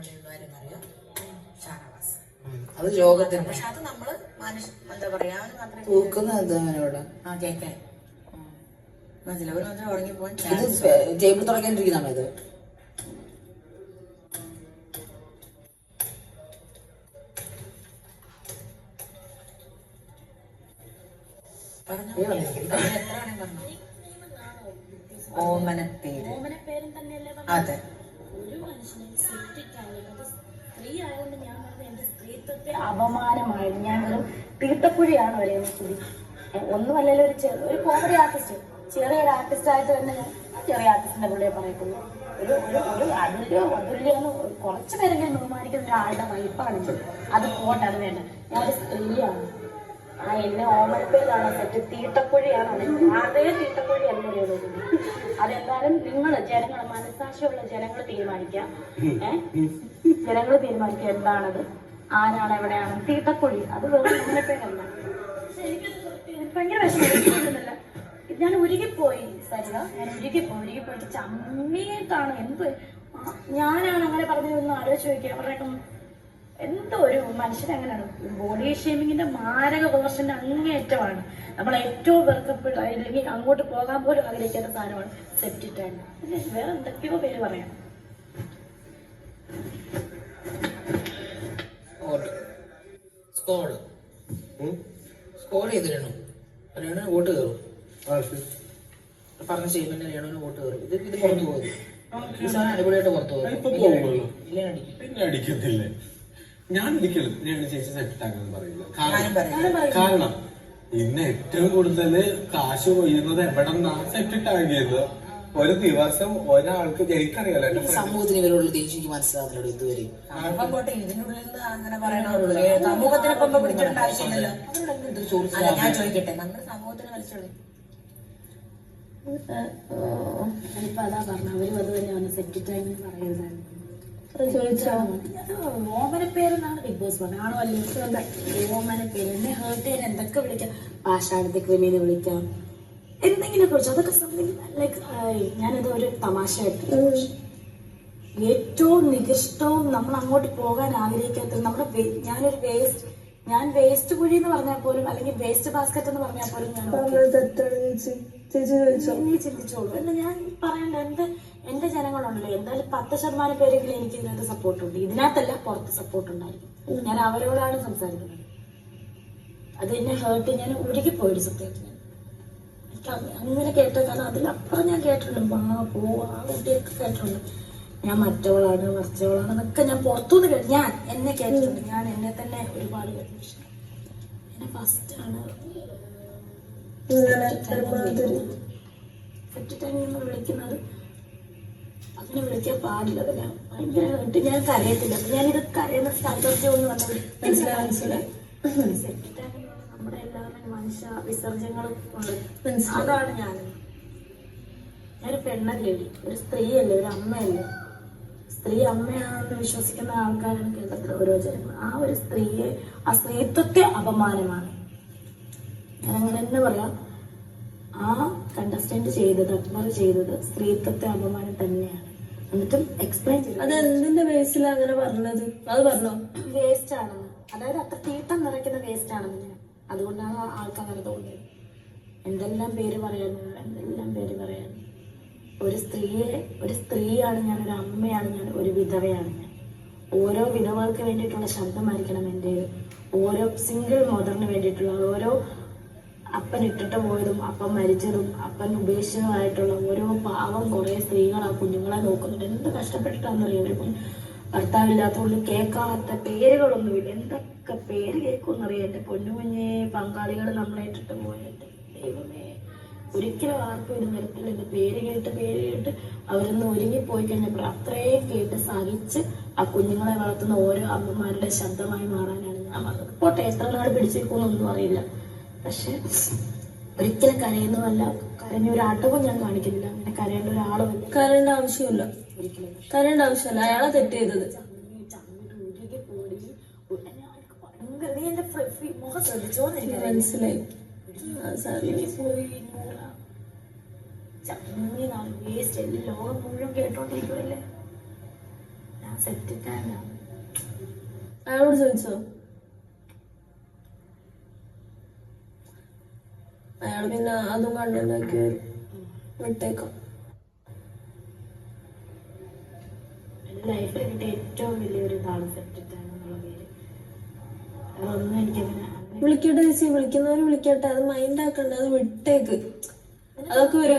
കാര്യം ഷാനവാസ്. അത് രോഗത്തിന് പക്ഷെ അത് നമ്മൾ മനുഷ്യ എന്താ പറയാ അവന് മാത്രമേ പൂക്കുന്ന എന്താ അങ്ങനെ ഇവിടെ ആ കേക്കാൻ മാത്രം ഉറങ്ങി പോകാൻ ടേബിൾ ഇത് ഓമനപ്പേര് അതെ അപമാനമായിരുന്നു. ഞാൻ വെറും തീട്ടപ്പുഴയാണ് വരെ സ്ത്രീ ഒന്നുമല്ലല്ലോ ഒരു ചെറിയ ഒരു കോമഡി ആർട്ടിസ്റ്റ് ചെറിയൊരു ആർട്ടിസ്റ്റ് ആയിട്ട് തന്നെ ചെറിയ ആർട്ടിസ്റ്റിന്റെ പുള്ളിയെ പറയത്തുള്ളൂ. ഒരു ഒരു ഒരു അതുല്യോ അതുല്യെന്ന് കുറച്ച് പേരെങ്കിലും ബഹുമാനിക്കുന്ന ഒരാളുടെ വൈപ്പാണ് ഞാൻ അത് പോട്ടെ അത് വേണ്ട. ഞാൻ ഒരു സ്ത്രീയാണ്. ആ എന്നെ ഓമനപ്പേരാണ് സെറ്റ് തീട്ടക്കുഴിയാണ്. അതേ തീട്ടക്കുഴി എന്ന് പറയുന്നത് അതെന്തായാലും നിങ്ങൾ ജനങ്ങൾ മനസാക്ഷിയുള്ള ജനങ്ങൾ തീരുമാനിക്കാം. ഏഹ് ജനങ്ങൾ തീരുമാനിക്കുക. എന്താണത്? ആരാണ് എവിടെയാണ് തീട്ടക്കൊടി. അത് വെറും പേരല്ല ഭയങ്കര വിഷമില്ല ഞാൻ ഉരുകിപ്പോയി സരിത. ഞാൻ ഉരുകിപ്പോയി. ഉരുകിപ്പോയിട്ട് ചമ്മിയിട്ടാണ് എന്ത് ഞാനാണ് അങ്ങനെ പറഞ്ഞതൊന്നും ആലോചിച്ച് നോക്കിയാൽ അവരുടെയൊക്കെ എന്തോ ഒരു മനുഷ്യൻ ബോഡി ഷേമിങ്ങിന്റെ മാരക കോർഷന്റെ അങ്ങേയറ്റമാണ്. നമ്മൾ ഏറ്റവും വെറുക്കപ്പെട്ട അല്ലെങ്കിൽ അങ്ങോട്ട് പോകാൻ പോലും ആഗ്രഹിക്കാത്ത സാധനമാണ് പിന്നെ വേറെ എന്തൊക്കെയോ പേര് പറയാം. സ്കോഡ് സ്കോഡ് ചെയ്തിരണു രേണു. വോട്ട് കയറും. പറഞ്ഞ സ്റ്റേറ്റ്മെന്റ് രേണുവിന് വോട്ട് കയറും. ഇത് ഇത് പുറത്തു പോകും അടിപൊളിയായിട്ട് പുറത്തു ഞാൻ ഒരിക്കലും ഞാൻ ചേച്ചി സെറ്റ് ആക്കാൻ പറയില്ല. കാരണം ഇന്ന് ഏറ്റവും കൂടുതൽ കാശ് കൊയ്യുന്നത് എവിടെന്നാ നിന്നാണ് സെറ്റ് ഒരു ദിവസം ഒരാൾക്ക് എനിക്കറിയാലോ എന്റെ friend- സമൂഹത്തിന് ഇവരോടുള്ള ദേശിക്ക് മനസ്സിലാക്കലോ ഇതുവരെ. അപ്പം പോട്ടെ ഇതിനുള്ളിൽ നിന്ന് അങ്ങനെ പറയണവരുള്ളൂ സമൂഹത്തിനെ കൊമ്പ് പിടിച്ചിടേണ്ട ആവശ്യമില്ലല്ലോ. അല്ല ഞാൻ ചോദിക്കട്ടെ. നമ്മുടെ സമൂഹത്തിന് വലിച്ചോളി ഞാനിപ്പോ അതാ പറഞ്ഞു അവരും അത് തന്നെയാണ് സെപ്റ്റിറ്റൈൻ എന്ന് പറയുന്നത് ഓമന പേരെന്നാണ് ബിഗ് ബോസ് പറഞ്ഞത്. ആണോ അല്ലേ ഓമന പേര്. എന്നെ ഹേർട്ട് ചെയ്യാൻ എന്തൊക്കെ വിളിക്കാം? പാഷാടത്തെ ക്രിമിനെ വിളിക്കാം. എന്തെങ്കിലും കുറിച്ച്. അതൊക്കെ സംതിങ് ലൈക്ക് ഞാനത് ഒരു തമാശ ആയിട്ട് ഏറ്റവും നികൃഷ്ടവും നമ്മൾ അങ്ങോട്ട് പോകാൻ ആഗ്രഹിക്കാത്ത നമ്മുടെ ഞാനൊരു വേസ്റ്റ് ഞാൻ വേസ്റ്റ് കുഴി എന്ന് പറഞ്ഞാൽ പോലും അല്ലെങ്കിൽ വേസ്റ്റ് ബാസ്ക്കറ്റ് എന്ന് പറഞ്ഞാൽ പോലും ഞാൻ. നീ ചിന്തിച്ചോളൂ. അല്ല ഞാൻ പറയണ്ട എന്റെ എന്റെ ജനങ്ങളുണ്ടല്ലോ. എന്തായാലും പത്ത് ശതമാനം പേരെങ്കിലും എനിക്ക് ഇതിനകത്ത് സപ്പോർട്ട് ഉണ്ട്. ഇതിനകത്തല്ല പുറത്ത് സപ്പോർട്ട് ഉണ്ടായിരിക്കും. ഞാൻ അവരോടാണ് സംസാരിക്കുന്നത്. അത് എന്നെ ഹേർട്ട് ഞാൻ ഉരുകി പോയിട്ട് അത് അങ്ങനെ കേട്ടതാണ് അതിലപ്പുറം ഞാൻ കേട്ടിട്ടുണ്ട്. മാ പോ ആ കുട്ടിയൊക്കെ കേട്ടിട്ടുണ്ട്. ഞാൻ മറ്റവളാണ് മറിച്ചവളാണ് എന്നൊക്കെ ഞാൻ പുറത്തുനിന്ന് കേട്ടു ഞാൻ എന്നെ കേട്ടിട്ടുണ്ട്. ഞാൻ എന്നെ തന്നെ ഒരുപാട് കേട്ടു പക്ഷെ എന്നെ ഫസ്റ്റാണ് എന്ന് വിളിക്കുന്നത് അങ്ങനെ വിളിക്കാൻ പാടില്ല. ഭയങ്കരമായിട്ട് ഞാൻ കരയത്തില്ല. ഞാനിത് കരയുന്ന സ്ഥലത്തൊക്കെ ഒന്ന് വന്നത് മനസ്സിലായി മനസ്സിലായി. നമ്മുടെ എല്ലാവരും മനുഷ്യ വിസർജ്യങ്ങളും. അതാണ് ഞാൻ. ഞാനൊരു പെണ്ണല്ലേ? ഒരു സ്ത്രീയല്ലേ? ഒരു അമ്മയല്ലേ? സ്ത്രീ അമ്മയാണെന്ന് വിശ്വസിക്കുന്ന ആൾക്കാരാണ് കേരളത്തിലെ ഓരോ ജനങ്ങൾ. ആ ഒരു സ്ത്രീയെ ആ സ്ത്രീത്വത്തെ അപമാനമാണ്. ഞാൻ അങ്ങനെ തന്നെ പറയാം. ആ കണ്ടസ്റ്റന്റ് ചെയ്തത് അക്ബർ ചെയ്തത് സ്ത്രീത്വത്തെ അപമാനം തന്നെയാണ്. എന്നിട്ടും എക്സ്പ്ലെയിൻ ചെയ്തു. അത് എന്തിന്റെ ബേസിലാ അങ്ങനെ പറഞ്ഞത്? അത് പറഞ്ഞോ? വേസ്റ്റ് ആണെന്ന് അതായത് അത്ര തീട്ടം നിറയ്ക്കുന്ന വേസ്റ്റ് ആണെന്ന് ഞാൻ. അതുകൊണ്ടാണ് ആൾക്കാർ ആൾക്ക് അങ്ങനെ തോന്നിയത്. എന്തെല്ലാം പേര് പറയാനുണ്ട് എന്തെല്ലാം പേര് പറയാൻ. ഒരു സ്ത്രീയെ ഒരു സ്ത്രീയാണ് ഞാൻ ഒരു അമ്മയാണ് ഞാൻ ഒരു വിധവയാണ് ഞാൻ. ഓരോ വിധവകൾക്ക് വേണ്ടിയിട്ടുള്ള ശബ്ദമായിരിക്കണം എന്റെ ഓരോ സിംഗിൾ മദറിന് വേണ്ടിയിട്ടുള്ള ഓരോ അപ്പൻ ഇട്ടിട്ട് പോയതും അപ്പൻ മരിച്ചതും അപ്പൻ ഉപേക്ഷിച്ചതുമായിട്ടുള്ള ഓരോ പാവം കുറേ സ്ത്രീകൾ ആ കുഞ്ഞുങ്ങളെ നോക്കുന്നുണ്ട്. എന്ത് കഷ്ടപ്പെട്ടിട്ടാണെന്നറിയാം? ഒരു ഭർത്താവില്ലാത്തതുകൊണ്ട് കേൾക്കാത്ത പേരുകളൊന്നുമില്ല. എന്തൊക്കെ പേര് കേൾക്കുമെന്നറിയാം. പൊന്നു കുഞ്ഞെ പങ്കാളികൾ നമ്മളെ പോയിട്ട് ദൈവമേ. ഒരിക്കലും ആർക്കും ഒരു നിരത്തിൽ എന്റെ പേര് കേട്ട് പേര് കേട്ട് അവരൊന്ന് ഒരുങ്ങിപ്പോയി കഴിഞ്ഞപ്പോൾ അത്രയും കേട്ട് സഹിച്ച് ആ കുഞ്ഞുങ്ങളെ വളർത്തുന്ന ഓരോ അമ്മമാരുടെ ശബ്ദമായി മാറാനാണ് ഞാൻ വന്നത്. പോട്ടെ എത്ര നാൾ പിടിച്ചേക്കുമെന്നൊന്നും അറിയില്ല. പക്ഷെ ഒരിക്കലും കരയുന്നതല്ല. കരഞ്ഞ ഒരു ആട്ടവും ഞാൻ കാണിക്കുന്നില്ല. അങ്ങനെ കരയേണ്ട ഒരാളും കരേണ്ട ആവശ്യമില്ല. കരേണ്ട ആവശ്യമില്ല. അയാളെ തെറ്റ് ചെയ്തത് മനസ്സിലായി. ലോകം മുഴുവൻ കേട്ടോണ്ടിരിക്കുമല്ലേ ഞാൻ സെറ്റ് അയാളോട് ചോദിച്ചോ? അയാൾ പിന്നെ അതും കണ്ടുണ്ടാക്കി വിട്ടേക്കാം. ലൈഫിൽ കിട്ടിയ ഏറ്റവും വലിയൊരു ഇതാണ് സെപ്റ്റിക് എന്നുള്ള പേര്. അതൊന്നും എനിക്കങ്ങനെ വിളിക്കട്ടെ ചേച്ചി വിളിക്കുന്നവര് വിളിക്കട്ടെ. അത് മൈൻഡ് ആക്കണ്ട അത് വിട്ടേക്ക്. അതൊക്കെ ഒരു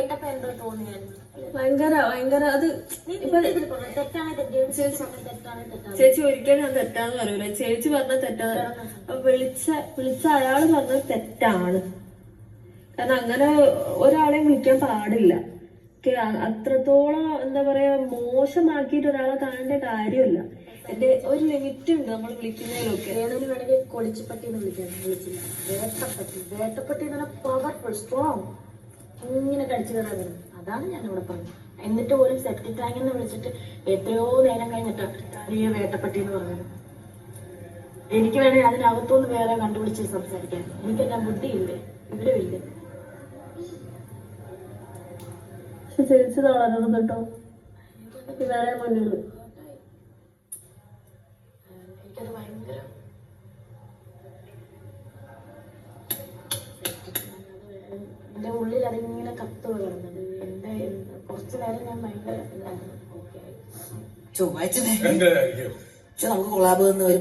ഭയങ്കര ഭയങ്കര അത് തെറ്റാണ് തെറ്റാണ് തെറ്റാണ്. ചേച്ചി ഒരിക്കലും ഞാൻ തെറ്റാന്ന് പറയൂല. ചേച്ചി പറഞ്ഞ അപ്പൊ വിളിച്ച വിളിച്ച അയാൾ പറഞ്ഞത് തെറ്റാണ്. കാരണം അങ്ങനെ ഒരാളെയും വിളിക്കാൻ പാടില്ല. അത്രത്തോളം എന്താ പറയാ മോശമാക്കിയിട്ട് ഒരാളെ കാണേണ്ട കാര്യമില്ല. എന്റെ ഒരു ലിമിറ്റ് ഉണ്ട് നമ്മൾ വിളിക്കുന്നതിലൊക്കെ. വേണമെങ്കിൽ വേണമെങ്കിൽ കൊളിച്ചപ്പട്ടി എന്ന് വിളിക്കാൻ വിളിച്ചില്ല. വേട്ടപ്പട്ടി. വേട്ടപ്പട്ടി എന്ന് പറഞ്ഞാൽ പവർഫുൾ സ്ട്രോങ് ഇങ്ങനെ കടിച്ചു കയറാൻ വരും. അതാണ് ഞാൻ ഇവിടെ പറഞ്ഞത്. എന്നിട്ട് പോലും സെപ്റ്റിക് ടാങ്ക് എന്ന് വിളിച്ചിട്ട് എത്രയോ നേരം കഴിഞ്ഞിട്ടാണ് ഈ വേട്ടപ്പട്ടി എന്ന് പറഞ്ഞത്. എനിക്ക് വേണമെങ്കിൽ അതിനകത്തുനിന്ന് വേറെ കണ്ടുപിടിച്ച് സംസാരിക്കാൻ. എനിക്കെല്ലാം ബുദ്ധിയില്ലേ? ഇവരും ചേച്ചി തളരരുത് കേട്ടോ. വേറെ മുന്നിൽ എന്റെ ഉള്ളിൽ അതിങ്ങനെ കത്ത് കിടന്നത് എന്റെ കുറച്ചു നേരം ഞാൻ ഭയങ്കര ചൊവ്വാഴ്ച നമുക്ക് ഒരു